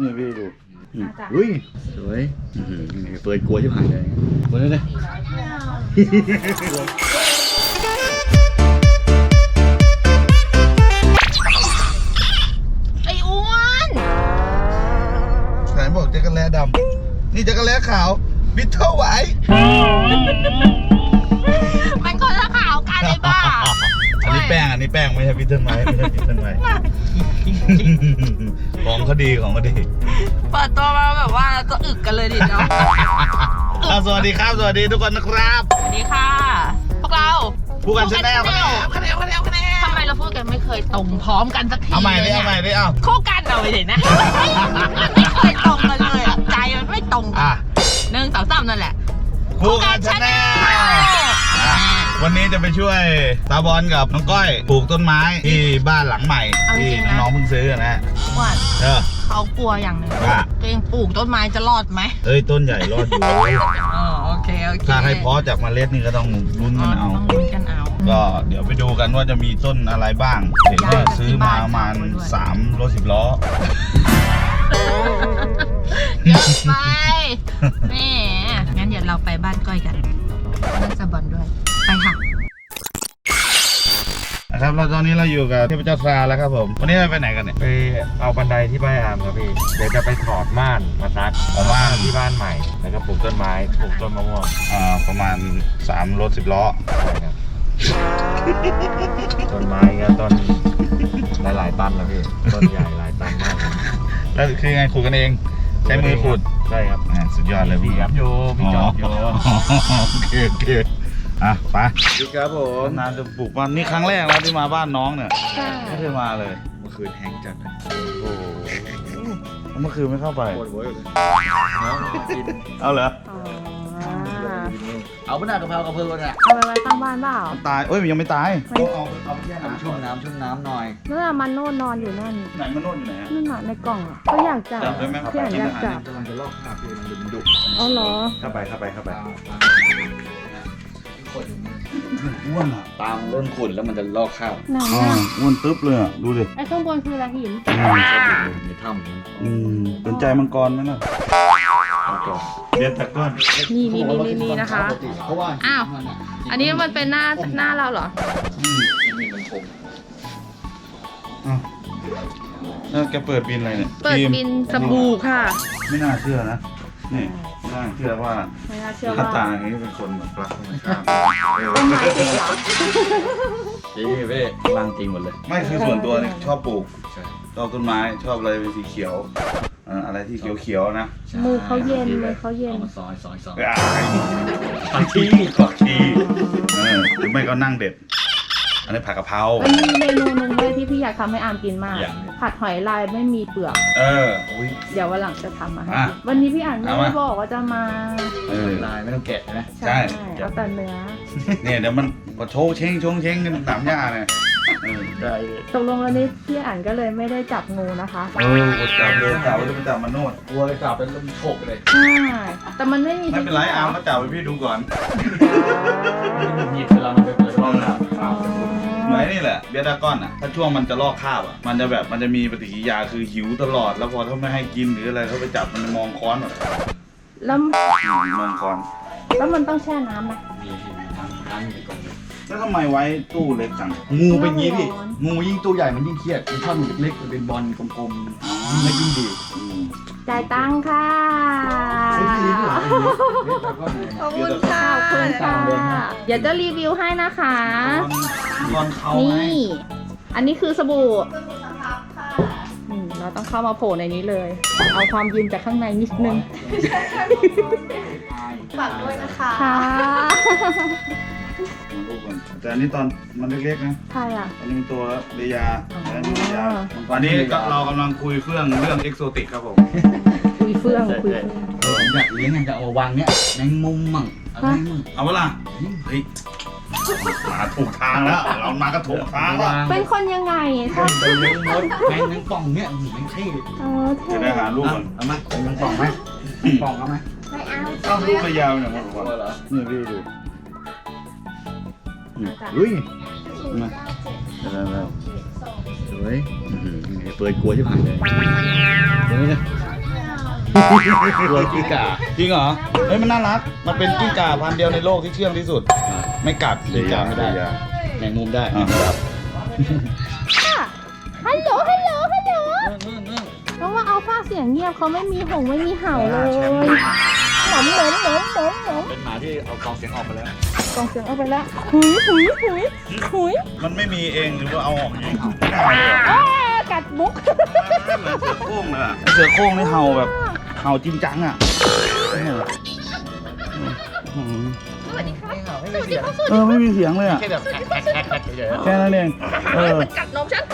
นี่พี่ดูอืมอะจ้ะอุ้ยสวยอื้อหือนี่เปิดกลัวจะผ่านเลยคนนั้นเลยไอ้อ้วนไหนบอกจักรแล้ดำนี่จักรแล้ขาวบิทเทิลไว้ แป้งอันนี้แป้งไม่ใช่บิทเทิลไว้ไม่ใช่บิทเทิลไว้ของเขาดีของเขาดีเปิดตัวมาแบบว่าจะอึกกันเลยดิเนาะอะสวัสดีครับสวัสดีทุกคนนะครับสวัสดีค่ะ พวกเราผู้กันชาแนลคะแนนคะแนนคะแนนคะแนนทำไมเราพูดกันไม่เคยตรงพร้อมกันสักทีเอาใหม่ดิลยเอานี่ยใหม่ดิเอาคู่กันเอาไปเลยนะไม่เคยตรงกันเลยอะใจมันไม่ตรงกัอะนหนึ่งสองสามนั่นแหละผู้กันชาแนลอะ วันนี้จะไปช่วยตาบอลกับน้องก้อยปลูกต้นไม้ที่บ้านหลังใหม่เอาจที่ริงๆนะ น้องๆเพิ่งซื้อนะว่าเออ เขากลัวอย่างหนึ่งว่า ตัวเองปลูกต้นไม้จะรอดไหมเอ้ยต้นใหญ่รอดอยู่อ๋อโอเคโอเคถ้าให้เพาะจากเมล็ดนี่ก็ต้องรุ้นอ๋กัอนเอา ต้องลุ้นกันเอา ก็เดี๋ยวไปดูกันว่าจะมีต้นอะไรบ้างเห็นว่าซื้อมาประมาณสามรถสิบล้อ เยอะไปแหมงั้นเดี๋ยวเราไปบ้านก้อยกันบ้าน นะครับเราตอนนี้เราอยู่กับเทพเจ้าซาแล้วครับผม วันนี้เราไปไหนกันเนี่ย ไปเอาบันไดที่บ้านอามครับพี่ เดี๋ยวจะไปถอดม่านมาซักเอาม่าน ที่บ้านใหม่ แล้วก็ปลูกต้นไม้ ปลูกต้นมะม่วงอ่าประมาณสามรถสิบล้อ ใช่ครับ ต้นไม้ก็ต้นหลายๆตันนะพี่ ต้นใหญ่หลายตันมากเลยแล้วคือไงขุดกันเอง ใช้มือขุดใช่ครับอ่าสุดยอดเลยพี่พี่ครับโยพี่จอบโยโอเคโอเค อะไปพี่ครับผนานจะปลูกบ้านนี่ครั้งแรกแล้วที่มาบ้านน้องเนี่ยใช่ไม่เคยมาเลยเมื่อคืนแห้งจัดเลยโอ้โหเมื่อคืนไม่เข้าไปปวดหัวอยู่เลยน้องกินเอาเหรอเอาเป็นหน้ากะเพรากระเพราเนี่ยเอาไปไว้ข้างบ้านเปล่ามันตายเอ้ยมันยังไม่ตายเอาเอาเอาไปแช่น้ำชุ่มน้ำชุ่มน้ำหน่อยเมื่อมันโน่นนอนอยู่นั่นไหนมันโน่นอยู่ไหนอะนั่นน่ะในกล่องอะก็อยากจับจับได้ไหมพี่อ่านอยากจับกำลังจะลอกคราบพี่มันดุดุเอาเหรอเข้าไปเข้าไปเข้าไป อ้วนอะตามเริ่มขุ่นแล้วมันจะลอกคราบไหนอ่าอะอ้วนตึ๊บเลยอะ ดูดิไอ้ข้างบนคืออะไรหินในถ้ำนี้อืมสนใจมังกรไหมล่ะเอาก่อนเรียนตะก้อนนี่นี่นี่นี่นะคะ เพราะว่าอ้าว อันนี้มันเป็นหน้าหน้าเราเหรอมีมันคมอ้าวแล้วแกเปิดบินอะไรเนี่ยเปิดครีมบินสบู่ค่ะ ไม่น่าเชื่อนะ นี่ ไม่น่าเชื่อว่าไม่น่าเชื่อหน้าว่าตาอย่างนี้เป็นคนแบบรักธรรมชาติต้นไม้จริงเหรอ จริงพี่ร่างจริงหมดเลย ไม่คือส่วนตัวเนี่ยชอบปลูกใช่ ชอบต้นไม้ชอบอะไรเป็นสีเขียวเอ่ออะไรที่เขียวๆนะมือเขาเย็นมือเขาเย็น เอามาซอยซอยซอยอะผักชีผักชีเออหรือไม่ก็นั่งเด็ด อันนี้ผักกะเพรา มันมีเมนูหนึงเลยที่พี่อยากทำให้อามกินมาก อย่างนี้ผัดหอยลายไม่มีเปลือก เออ อุ้ยเดี๋ยววันหลังจะทำมาให้อะกินวันนี้พี่อ่านไม่เอาได้มา บอกว่าจะมา เออ ลายไม่ต้องแกะนะใช่ เอาแต่เนื้อเนี่ยเดี๋ยวมันก็โชว์เช้งโชงเช้งกันตามย่าเนี่ย เออได้ตกลงวันนี้พี่อ่านก็เลยไม่ได้จับงูนะคะเอออดจับเลยจับแล้วจะไปจับมันโนดกลัวเลยกลับเป็นลมโฉกเลยใช่แต่มันไม่มีไม่เป็นไรอามก็จับไปพี่ดูก่อนหยิบเวลามันไปเปิดห้องน้อ๋อเหมือนนี่แหละเบียร์ดากอนอะถ้าช่วงมันจะลอกคราบอะมันจะแบบมันจะมีปฏิกิริยาคือหิวตลอด แล้วพอถ้าไม่ให้กินหรืออะไรเขาไปจับมันจะมองค้อนแบบแล้วมองค้อน แล้วมันต้องแช่น้ำไหมำมีที่นั่งนั่งอยู่ก่อนเลย แล้วทำไมไว้ตู้เล็กจัง งูเป็นงี้พี่ งูยิ่งตัวใหญ่มันยิ่งเครียดมันชอบอยู่เล็กๆมันเป็นบอลกลมๆยิ่งเล็กยิ่งดีอืมจ่ายตังค่ะเฮ้ยดีด้วยเหรอเล็กแล้วก็เนี่ยขอบคุณค่ะ ขอบคุณตามเลยค่ะฮะเดี๋ยวจะรีวิวให้นะคะตอนเขานี่ไงอันนี้คือสบู่อืมเราต้องเข้ามาโผล่ในนี้เลย เอาความเย็นจากข้างในนิดนึง ฝากด้วยนะคะ ค่ะ มาดูก่อนแต่อันนี้ตอนมันเล็กๆนะใครอะ อันนี้เป็นตัวเรียาอ๋ออันนี้เรียาวันนี้ก็เรากำลังคุยเรื่องเรื่องเอ็กโซติกครับผมคุยเฟื่องคุยเฟื่องเออผมอยากเลี้ยงไงจะเอาวางเนี้ยแมงมุมมั่งอะไรมั่งเอาเวล่ะเฮ้ยมาถูกทางแล้ว เรามาก็ถูกทางแล้วเป็นคนยังไงชอบไปเลี้ยงมดแมงแมงป่องเนี้ยแมงเท่เออเท่จะได้หาลูกมันเอามาเป็นแมงป่องไหมป่องเอาไหมไม่เอาเอาลูกระยาวเนี่ยมาบอกว่าเหรอนี่พี่ดูนี่ อุ้ยมาแล้วแล้วสวยอื้อหือเปิดกลัวจะผ่านเลยคนนี้นะกลัวกิ้งก่าจริงเหรอเฮ้ยมันน่ารัก มันเป็นกิ้งก่าพันธุ์เดียวในโลกที่เชื่องที่สุด ไม่กัดกิ้งก่าไม่ได้แมงมุมได้ครับฮัลโหลฮัลโหลฮัลโหลเพราะว่าอัลฟาเสียงเงียบเขาไม่มีหงไม่มีเห่าเลยหมอมหมอมหมอมหมอมหมอมหมอมเป็นหมาที่เอากองเสียงออกไปแล้ว กองเสียงเอาไปแล้วหุยหุยหุยหุยมันไม่มีเองหรือว่าเอาออกเองอ้ากัดมุกเหมือนเสือโคร่งเลยอะเสือโคร่งนี่เห่าแบบเห่าจริงจังอะเออไม่มีเสียงเลยอะแค่แบบแคกแคกแคกเฉยแค่นั้นเองเออกัดนมฉัน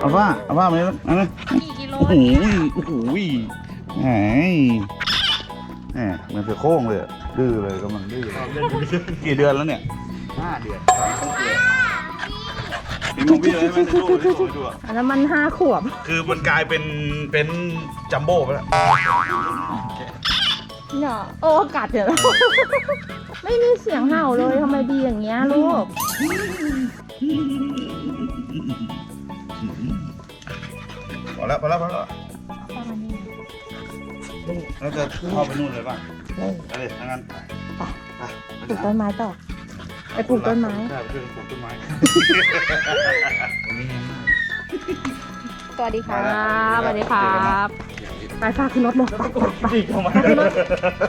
เอาว่าเอาว่ามาเลยนะนะกี่กิโลโอ้โหโอ้โหแหมแหมเหมันเสือโคร่งเลยอะ ดื้อเลยกำลังดื้อเลยกี่เดือนแล้วเนี่ยๆห้าเดือนมีมุมพี่เลยไหมในรูปที่ส่งให้ดูอะแล้วมันห้าขวบ คือมันกลายเป็นเป็นจัมโบ้ไปแล้วเนี่ยโอ้กัดเถอะไม่มีเสียงเห่าเลยทำไมดีอย่างเงี้ยลูก พอแล้วพอแล้วพอแล้ว แล้วจะเข้าไปนู่นเลยป่ะไปเลยถ้างั้นไปไปปลูกต้นไม้ต่อไปปลูกต้นไม้ใช่ไปช่วยกันปลูกต้นไม้สวัสดีครับสวัสดีครับไปฟ้าขึ้นรถเลยไปไปไปเข้ามาขึ้นรถ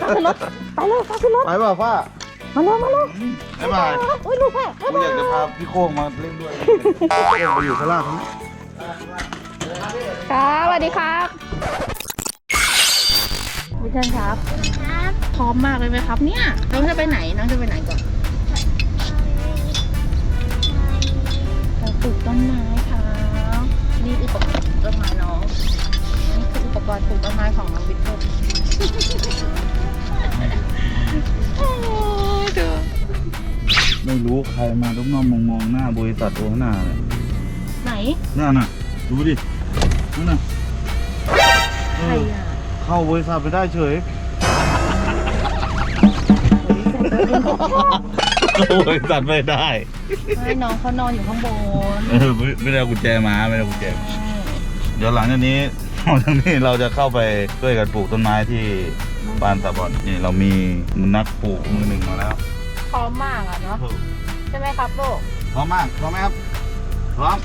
ฟ้าขึ้นรถไปเลยฟ้าขึ้นรถไปเปล่าฟ้ามาเร็วมาเร็วบ๊ายบายอุ้ยลูกแม่กูอยากจะพาพี่โค้งมาเล่นด้วยโค้งไปอยู่ข้างล่างนี้ครับสวัสดีครับ วิเชนครับพร้อมมากเลยไหมครับเนี่ย น้องจะไปไหน น้องจะไปไหนก่อนไปปลูกต้นไม้ครับนี่อุปกรณ์ปลูกต้นไม้น้องนี่คืออุปกรณ์ปลูกต้นไม้ของน้องวิทย์โอ้ยเด้อไม่รู้ใครมาลุกน้องมองมองหน้าบริษัทตัวข้างหน้าเลยไหนนั่นน่ะ ดูดินั่นน่ะเอใครออะ เข้าบริษัทไปได้เฉยเข้าบริษัทไม่ได้ให้น้องเขานอนอยู่ข้างบนเออไม่ไม่ได้เอากุญแจมาไม่ได้เอากุญแจมาเดี๋ยวหลังจากนี้หลังจากนี้เราจะเข้าไปช่วยกันปลูกต้นไม้ที่บ้านตาบอนนี่เรามีนักปลูกมือหนึ่งมาแล้วพร้อมมากอะเนาะใช่ไหมครับลูกพร้อมมากพร้อมไหมครับพร้อม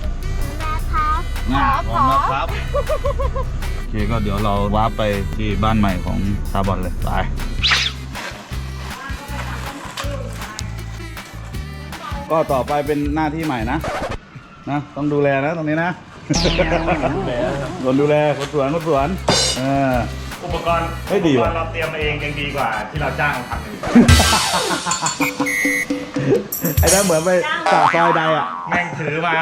ครับอ่าพพร้ร้ออมมนะครับโอ เคก็เดี๋ยวเราวาร์ปไปที่บ้านใหม่ของตาบอนเลยไปก็ต่อไปเป็นหน้าที่ใหม่นะนะต้องดูแลนะตรงนี้นะคนดูแลคนสวนคนสวนเอออุปกรณ์เฮ้ยดีอุปว่ะกรณ์เราเตรียมมาเองยังดีกว่าที่เราจ้างมาทำเอง ไอ้นั่นเหมือนไปจากซอยใดอะ แม่งถือมา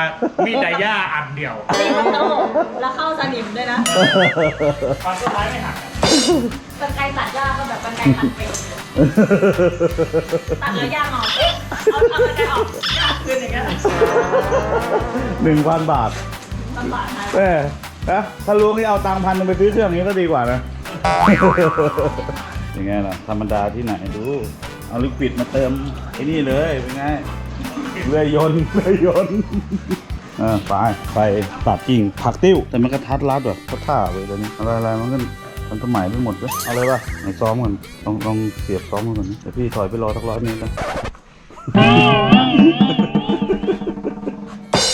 มีดไดย่าอันเดียวตีมันโตแล้วเข้าสนิมด้วยนะความต้นไม้ไม่หักกันไกรตัดหญ้าก็แบบกันไกรตัดเป็นตัดแล้วหญ้างอกเอ๊ะเอาเอากันไกรออกหญ้าคืนอย่างเงี้ยหนึ่งพันบาทลำบากนะแม่นะถ้าลุงนี่เอาตังค์พันหนึงไปซื้อเครื่องนี้ก็ดีกว่านะยังไงล่ะ ธรรมดาที่ไหนดู เอาลิควิดมาเติมไอ้นี่เลยเป็นไงเรือยนต์เรือยนต์เออไปไปตัดกิ่งผักติ้ว แต่มันก็ทัดรัดแบบก็ท่าเลยตอนนี้อะไรอะไรมันก็มันสมัยไปหมดเลยเอาเลยป่ะไหนซ้อมก่อนลองลองเสียบซ้อมก่อนนะเดี๋ยวพี่ถอยไปรอสักร้อยเมตรนะ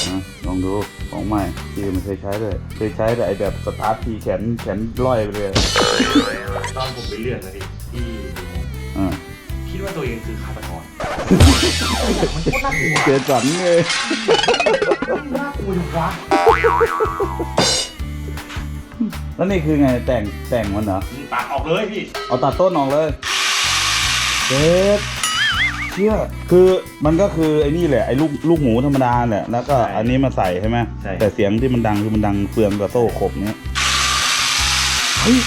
นะลองดูของใหม่ที่ไม่เคยใช้เลยเคยใช้แต่ไอแบบสตาร์ททีแขนแขนลอยไปเลย ตอนผมไปเลื่อนนะดิที่ ดว่าตัวเองคือฆาตกรเจอสันเลยน่ากลัววะแล้วนี่คือไงแต่งแต่งมันเหรอตัดออกเลยพี่ เอาตัดต้นออกเลยเจ็ดเชี่ยคือมันก็คือไอ้นี่แหละไอ้ลูกลูกหมูธรรมดาแหละแล้วก็อันนี้มาใส่ใช่ไหมใช่ แต่เสียงที่มันดังคือมันดังเฟืองกับโซ่ขบเนี้ยเฮ้ย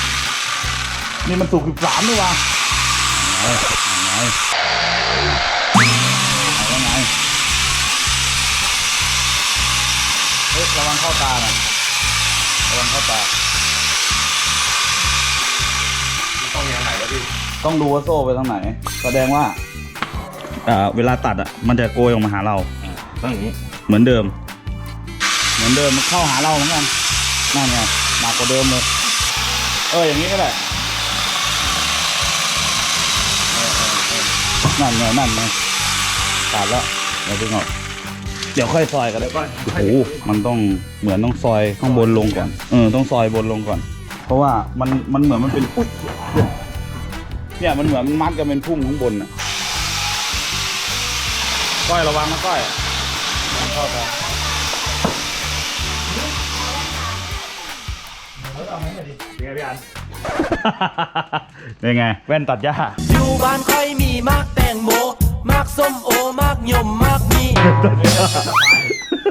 นี่มันสุกสิบสามด้วยวะ ไหนไหนไหนไหนเฮ้ยระวังเข้าตาหน่อยระวังเข้าตาต้องยังไงวะพี่ต้องดูว่าโซ่ไปทางไหน แสดงว่าอ่าเวลาตัดอะมันจะโกยออกมาหาเรา ต้องอย่างนี้เหมือนเดิม เหมือนเดิมมันเข้าหาเราเหมือนกันนั่นไงหนักกว่าเดิมเลย เอออย่างนี้ก็ได้ นั่นไงนั่นไงตัดแล้วเดี๋ยวดึงออกเดี๋ยวค่อยซอยกันเลยโอ้โหมันต้องเหมือนต้องซอยข้างบนลงก่อนเออต้องซอยบนลงก่อน เพราะว่ามันมันเหมือนมันเป็นอุ๊ยเนี่ยมันเหมือนมันมัดกันเป็นพุ่มข้างบนน่ะก้อยระวังนะก้อยเข้าไปเป็นไงพี่อันเป็นไงแว่นตัดหญ้าอยู่ บ้านค่อยมีมากแตงโมมากส้มโอมากยมมากมี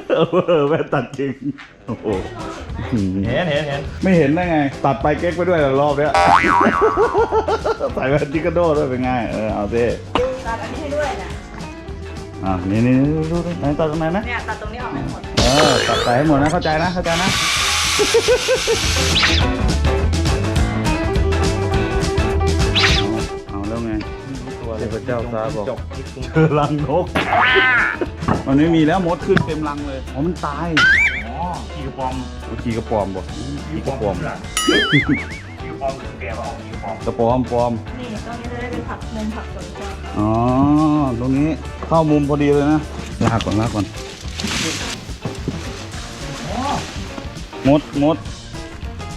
เออแว่นตัดจริงโอ้โหเห็นเห็นเห็นไม่เห็นได้ไง ตัดไปเก๊กไปด้วยเหรอรอบเนี้ยใส่แว่นจิกาโดด้วยเป็นไงเออเอาสิตัดอันนี้ให้ด้วยนะอะนี่นี่ดูดูดูไหนตัดตรงไหนนะเนี่ยตัดตรงนี้ออกให้หมดเออตัดใส่ให้หมดนะเข้าใจนะเข้าใจนะ เทพเจ้าซาบอก จบเจอรังนก มันไม่มีแล้วมดขึ้นเต็มรังเลยอ๋อมันตายอ๋อขี่กระปอมโอ้ขี่กระปอมบ่ขี่กระปอมขี่กระปอมคือแกบอกขี่กระปอมกระปอมปอม นี่ตรงนี้จะได้เป็นผักมุมผักสวนครัวอ๋อ ตรงนี้เข้ามุมพอดีเลยนะลากก่อนลากก่อน มดมด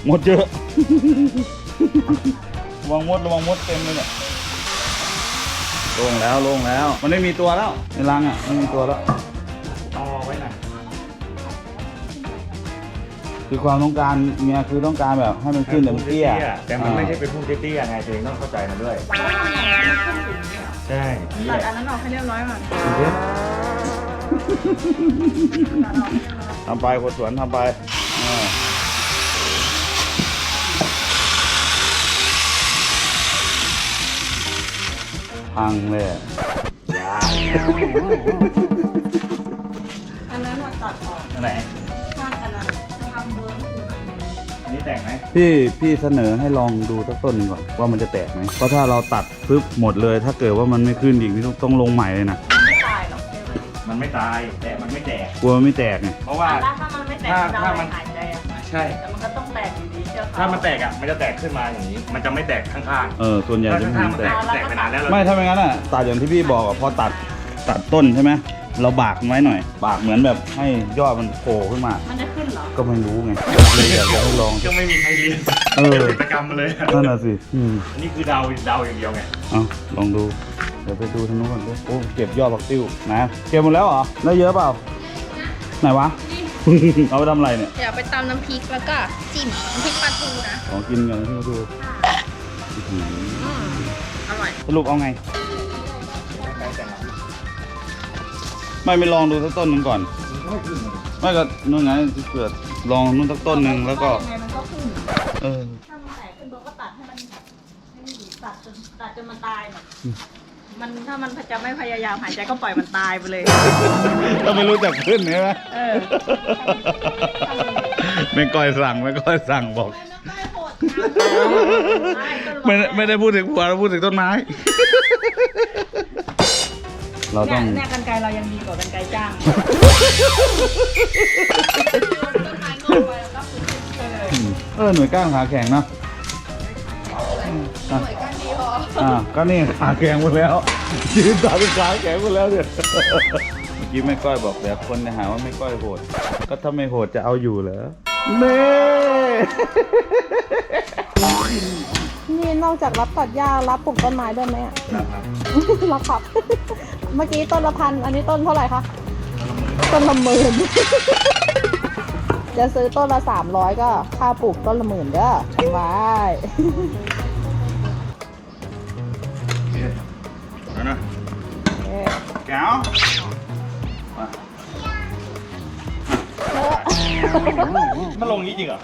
มดเยอะ ระวังมดระวังมดเต็มเลยเนี่ย ลงแล้วลงแล้ว มันไม่มีตัวแล้วในรังอะไม่มีตัวแล้วเอาไว้หน่อยคือความต้องการเมียคือต้องการแบบให้มันขึ้นแต่มันเตี้ยแต่มันไม่ใช่เป็นพุ่งเตี้ยๆไงตัวเองต้องเข้าใจมันด้วยใช่นี่ตัดแหละอันนั้นออกให้เรียบร้อยก่อนทำไปคนสวนทำไปอ่า พังเลยอะอันนั้นมาตัดออกอันไหนข้างอันนั้นจะทำเวิร์กอันนี้แต่งไหมพี่พี่เสนอให้ลองดูสักต้นหนึ่งก่อนว่ามันจะแตกไหมเพราะถ้าเราตัดปึ๊บหมดเลย ถ้าเกิดว่ามันไม่ขึ้นอีกนี่ต้องต้องลงใหม่เลยนะไม่ตายหรอกเดี๋ยวเลยมันไม่ตายแต่มันไม่แตกกลัวมันไม่แตกไงเพราะว่าอะแล้วถ้ามันไม่แตกถ้าเราถ้ามัน หายใจอะใช่แต่ ถ้ามันแตกอะมันจะแตกขึ้นมาอย่างนี้ มันจะไม่แตกข้างเออส่วนๆใหญ่ถ้าจะไม่ถ้ามันแตแตกก แตกไปนานแล้วเราไม่ถ้าไม่งั้นอะตัดอย่างที่พี่บอกอะพอตัดตัดต้นใช่ไหมเราบากมันไว้หน่อย บากเหมือนแบบให้ยอดมันโผล่ขึ้นมา มันจะขึ้นเหรอ ก็ไม่รู้ไงเลยอยากจะให้ลอง ก็ไม่มีใครเรียนเออกิจกรรมมาเลยนั่นน่ะสิอืมอันนี้คือเดาเดาอย่างเดียวไงเอาลองดู เดี๋ยวไปดูทางนู้นก่อนดิโอ้เก็บยอดบักติ้วนะเก็บหมดแล้วเหรอได้เยอะเปล่า ไหนวะ เอาไปทำอะไรเนี่ย เดี๋ยวไปตำน้ำพริกแล้วก็จิ้มน้ำพริกปลาทูนะของกินกันที่มาดูอื้อหืออร่อย สรุปเอาไง ไม่ไม่ลองดูสักต้นหนึ่งก่อน ไม่ก็นู่นไงเกิดลองนู่นสักต้นหนึ่งแล้วก็ ยังไงมันก็ขึ้นเออ ถ้ามันแตกขึ้นเราก็ตัดให้มันให้มันอยู่ตัดจนตัดจนมันตายหมด มันถ้ามันจะไม่พยายามหายใจก็ปล่อยมันตายไปเลยก็ไม่รู้จักขึ้นใช่ไหมเออไม่ก้อยสั่งไม่ก้อยสั่งบอก ไม่ไม่ไม่ได้พูดถึงผัวเราพูดถึงต้นไม้ เราเนี่ต้ยองเนี่ยกันไกรเรายังดีกว่ากันไกรจ้างเออหน่วยก้านขาแข็งเนอะอะ อ่าก็นี่ขาแข็งหมดแล้วยืนตาเป็นขาแข็งหมดแล้วเนี่ยเมื่อกี้แม่ก้อยบอกเดี๋ยวคนจะหาว่าแม่ก้อยโหด ก็ถ้าไม่โหดจะเอาอยู่เหรอเน่นี่นอกจากรับตัดหญ้ารับปลูกต้นไม้ด้วยไหมอะรับครับ เมื่อกี้ต้นละพันอันนี้ต้นเท่าไหร่คะต้นละหมื่นจะซื้อต้นละสามร้อยก็ค่าปลูกต้นละหมื่นเด้อไว้ แก้วมามันลงนี้จริงเหรอ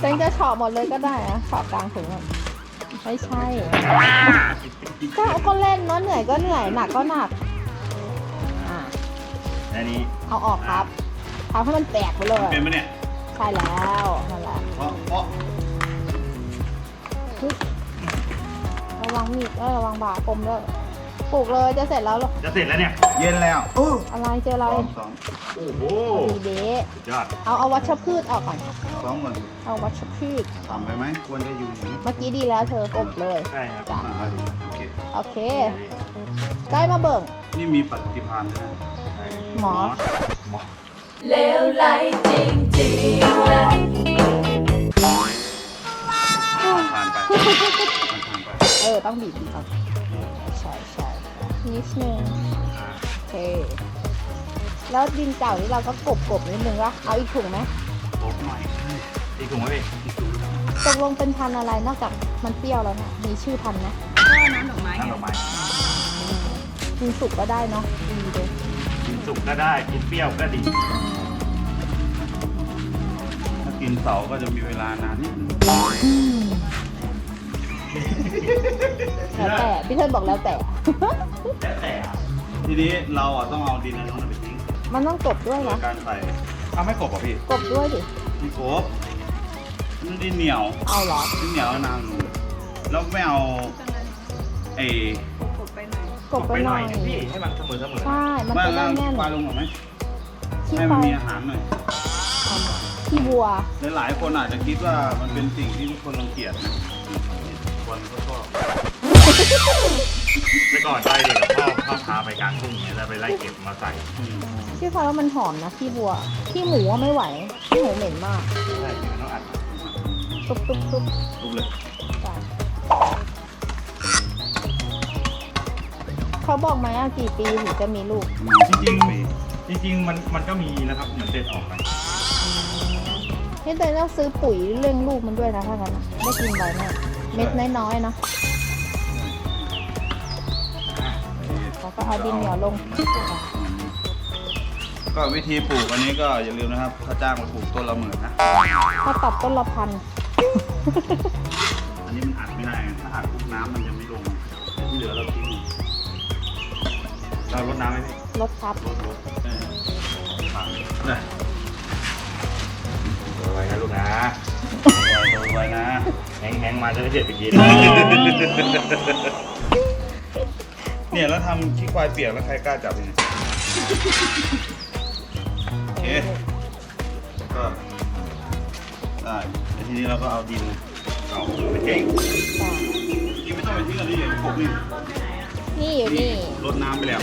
เต็งจะเฉาะหมดเลยก็ได้อะเฉาะกลางถุงอะไม่ใช่ ก็ก็เล่นเนาะเหนื่อยก็เหนื่อยหนักก็หนักอะอันนี้เอาออกครับทำให้มันแตกไปเลย เป็นไหมเนี่ยใช่แล้วนั่นแหละเพราะเพราะระวังมีดเอ้ยระวังบาปมด้วย ปปลูกเลยจะเสร็จแล้วเหรอจะเสร็จแล้วเนี่ย เย็นแล้วโอ้อะไรเจออะไรสองสองโอ้โหดีเดะสุดยอดเอาเอาวัชพืชออกก่อนสองก่อนเอาวัชพืชต่ำไปไหมควรจะอยู่อย่างนี้เมื่อกี้ดีแล้วเธอกบเลยใช่ครับจ้ะอ่าโอเคโอเคได้มาเบิ่งนี่มีปฏิภาณด้วยนะหมอผ่านไปผ่านไปเออต้องบีบดีก่อนใช่ใช่ นิดนึงโอเคแล้วดินเก่านี่เราก็กบกบๆนิดนึงวะเอาอีกถุงไหมโอ้หน่อยอีกถุงไหมพี่ตกลงเป็นพันธุ์อะไรนอกจากมันเปรี้ยวแล้วเนี่ยมีชื่อพันธุ์ไหมก็น้ำดอกไม้น้ำไงดอกไม้กินสุกก็ได้เนาะดีเลยกินสุกก็ได้กินเปรี้ยวก็ดี ถ้ากินเสาก็จะมีเวลานานนิดนึง แล้วแต่พี่เทิร์นบอกแล้วแต่ แต่แต่อะทีนี้เราอะต้องเอาดินอันนั้นไปทิ้งมันต้องกบด้วยโดนะยการใส่เอาไม่กบอะพี่กบด้วยดิพี่กบมันดินเหนียวเอาเหรอดินเหนียวนานแล้วไม่เอาไอ้กดไปหน่อยกบไปหน่อยนะพี่ให้มันเสมอเสมอใช่มันไม่จะได้เอาแน่นควายลงหน่อยไหมขี้ให้คมันวายมีอาหารหน่อย ขี้วัว หลายๆคนอาจจะคิดว่ามันเป็นสิ่งที่ทุกคนรังเกียจนะ ก่อนไปเด็กกับพ่อพ่อพาไปกลางทุ่งเนี่ยแล้วไปไล่เก็บมาใส่อืมขี้ควายว่ามันหอมนะขี้วัวขี้หมูว่าไม่ไหวขี้หมูเหม็นมากใช่มันต้องอัดตุ๊บตุ๊บตุ๊บรูปเลยจ้ะเขาบอกไหมอะกี่ปีถึงจะมีลูก จริงๆจริงๆมันมันก็มีนะครับเหมือนเด็ดออกไปนี่เตยต้องซื้อปุ๋ยเรื่องลูกมันด้วยนะถ้างั้นน่ะได้กินใบแน่เม็ดน้อยๆเนาะ ก็เอาดินเหนียวลงก็วิธีปลูกอันนี้ก็อย่าลืมนะครับถ้าจ้างมาปลูกต้นละหมื่นนะ ถ้าตัดต้นละพันอันนี้มันอัดไม่ได้ไงถ้าอัดปุ๊บน้ำมันยังไม่ลงแต่ที่เหลือเราทิ้งเรารดน้ำไหมพี่ลดครับลดลดเออผ่านนะเอาไว้นะลูกนะไว้ไว้นะแห้งๆมาจะได้เด็ดไปกิน เนี่ยแล้วทำขี้ควายเปียกแล้วใครกล้าจับยังไงโอเคก็ได้แล้วทีนี้เราก็เอาดินเอาไปทิ้งนี่ไม่ต้องไปทิ้งอันนี้เลยปลูกนี่นี่อยู่นี่ รดน้ำไปแล้ว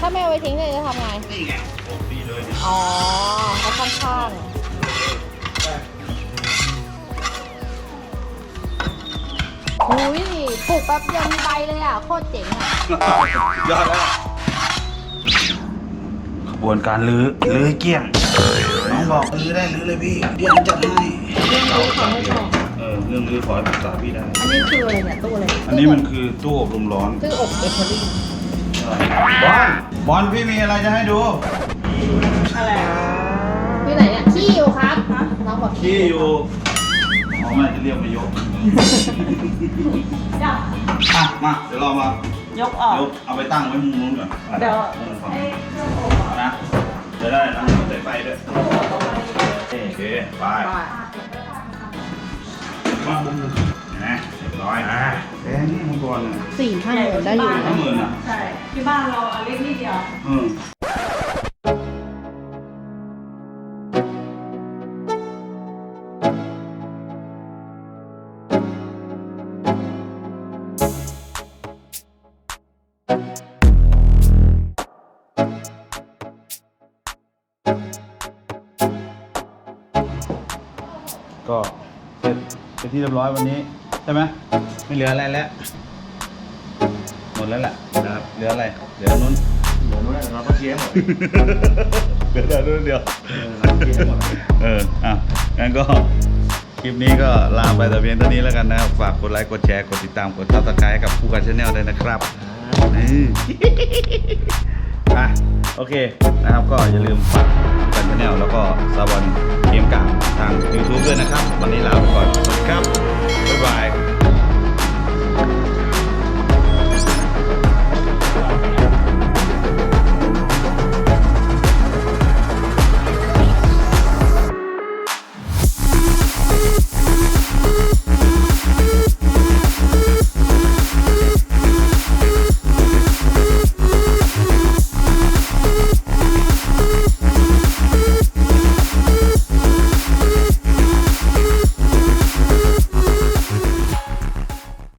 ถ้าไม่เอาไปทิ้งเลยจะทำไง นี่ไงปลูกดีเลยเนี่ยอ๋อแล้วข้างๆอุ้ย ปลูกแป๊บเดียวมีใบเลยอะ โคตรเจ๋งอะ ยอดแล้วขบวนการลื้อลื้อเกลี้ยงน้องบอกลื้อได้ลื้อเลยพี่เดี๋ยวจัดให้เออเรื่องลื้อขอให้ปรึกษาพี่ได้ อันนี้คืออะไรเนี่ยตู้อะไรอันนี้มันคือตู้อบลมร้อนตู้อบเบเกอรี่บอลบอลพี่มีอะไรจะให้ดูอะไรอยู่ไหนเนี่ยขี้อยู่ครับน้องบอกที่อยู่ อ๋อแม่จะเรียกมายกจับอะมา เดี๋ยวเรามายกออก ยกเอาไปตั้งไว้มุมนู้นก่อนเดี๋ยว มุมฝั่งให้นู้นเครื่องอบออกนะจะได้นะใส่ไฟด้วยโอเคไปมามุมนู้นเห็นไหมเรียบร้อยนะแพงนี่มังกรเนี่ยสี่ห้าหมื่นได้อยู่ห้าหมื่นอะใช่ ที่บ้านเราอันเล็กนิดเดียวอืม ก็เสร็จเป็นที่เรียบร้อยวันนี้ ใช่ไหมไม่เหลืออะไรแล้วหมดแล้วแหละนะครับเหลืออะไรเหลือนู้นเดี๋ยวนู้นเราต้องเชียร์หมดเหลือแต่นู้นเดียวเราเชียร์หมดเอออะงั้นก็คลิปนี้ก็ลาไปแต่เพียงเท่านี้แล้วกันนะครับฝากกดไลค์กดแชร์กดติดตามกดซับสไครต์กับคู่กันชาแนลด้วยนะครับนี่อะโอเคนะครับก็อย่าลืมฝากคู่กันชา แนลแล้วก็ซาบอนเกมกาะทาง YouTube ด้วยนะครับ วันนี้ลาไปก่อน สวัสดีครับ บ๊ายบาย